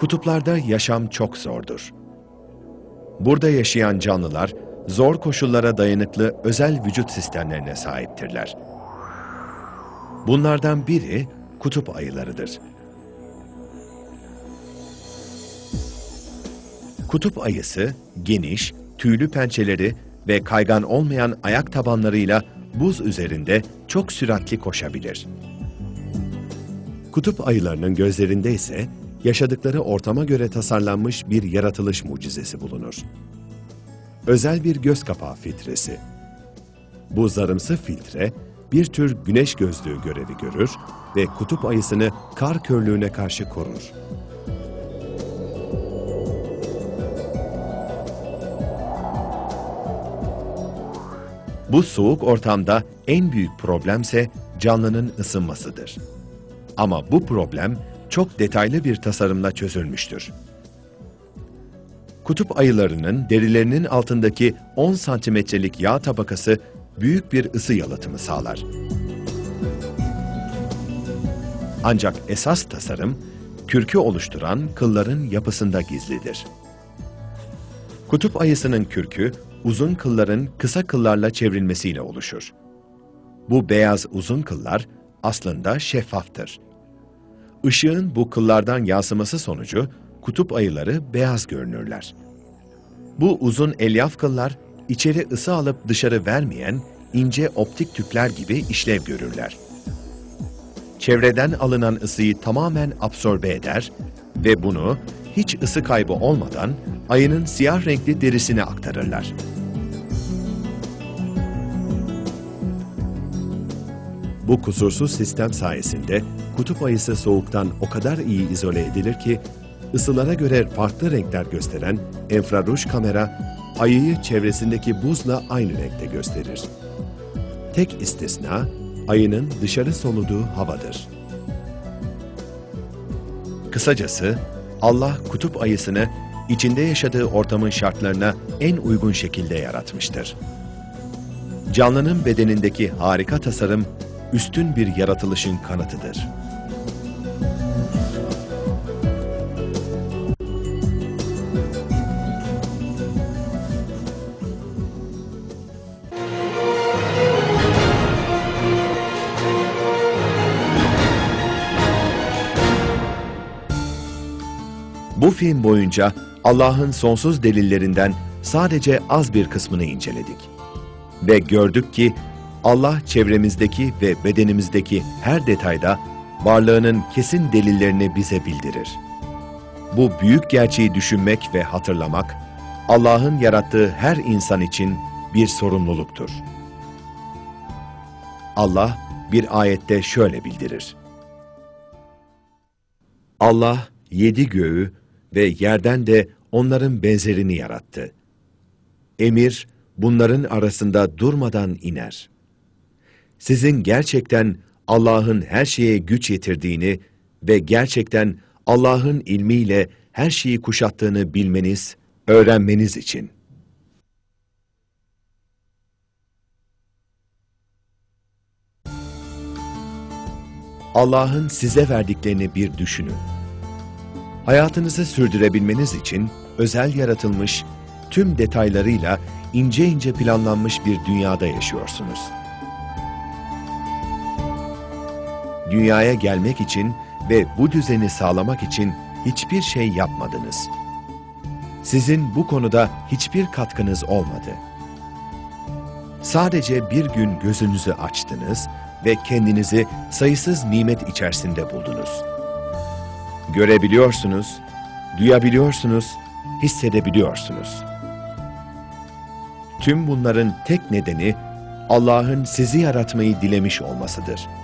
Kutuplarda yaşam çok zordur. Burada yaşayan canlılar zor koşullara dayanıklı özel vücut sistemlerine sahiptirler. Bunlardan biri kutup ayılarıdır. Kutup ayısı geniş, tüylü pençeleri ve kaygan olmayan ayak tabanlarıyla buz üzerinde çok süratli koşabilir. Kutup ayılarının gözlerinde ise yaşadıkları ortama göre tasarlanmış bir yaratılış mucizesi bulunur. Özel bir göz kapağı filtresi. Bu zarımsı filtre bir tür güneş gözlüğü görevi görür ve kutup ayısını kar körlüğüne karşı korur. Bu soğuk ortamda en büyük problemse canlının ısınmasıdır. Ama bu problem çok detaylı bir tasarımla çözülmüştür. Kutup ayılarının derilerinin altındaki 10 santimetrelik yağ tabakası büyük bir ısı yalıtımı sağlar. Ancak esas tasarım, kürkü oluşturan kılların yapısında gizlidir. Kutup ayısının kürkü, uzun kılların kısa kıllarla çevrilmesiyle oluşur. Bu beyaz uzun kıllar aslında şeffaftır. Işığın bu kıllardan yansıması sonucu kutup ayıları beyaz görünürler. Bu uzun elyaf kıllar içeri ısı alıp dışarı vermeyen ince optik tüpler gibi işlev görürler. Çevreden alınan ısıyı tamamen absorbe eder ve bunu hiç ısı kaybı olmadan ayının siyah renkli derisine aktarırlar. Bu kusursuz sistem sayesinde kutup ayısı soğuktan o kadar iyi izole edilir ki, ısılara göre farklı renkler gösteren enfraruj kamera, ayıyı çevresindeki buzla aynı renkte gösterir. Tek istisna, ayının dışarı soluduğu havadır. Kısacası, Allah kutup ayısını içinde yaşadığı ortamın şartlarına en uygun şekilde yaratmıştır. Canlının bedenindeki harika tasarım, üstün bir yaratılışın kanıtıdır. Bu film boyunca Allah'ın sonsuz delillerinden sadece az bir kısmını inceledik. Ve gördük ki Allah çevremizdeki ve bedenimizdeki her detayda varlığının kesin delillerini bize bildirir. Bu büyük gerçeği düşünmek ve hatırlamak, Allah'ın yarattığı her insan için bir sorumluluktur. Allah bir ayette şöyle bildirir. Allah yedi göğü ve yerden de onların benzerini yarattı. Emir bunların arasında durmadan iner. Sizin gerçekten Allah'ın her şeye güç yetirdiğini ve gerçekten Allah'ın ilmiyle her şeyi kuşattığını bilmeniz, öğrenmeniz için. Allah'ın size verdiklerini bir düşünün. Hayatınızı sürdürebilmeniz için özel yaratılmış, tüm detaylarıyla ince ince planlanmış bir dünyada yaşıyorsunuz. Dünyaya gelmek için ve bu düzeni sağlamak için hiçbir şey yapmadınız. Sizin bu konuda hiçbir katkınız olmadı. Sadece bir gün gözünüzü açtınız ve kendinizi sayısız nimet içerisinde buldunuz. Görebiliyorsunuz, duyabiliyorsunuz, hissedebiliyorsunuz. Tüm bunların tek nedeni Allah'ın sizi yaratmayı dilemiş olmasıdır.''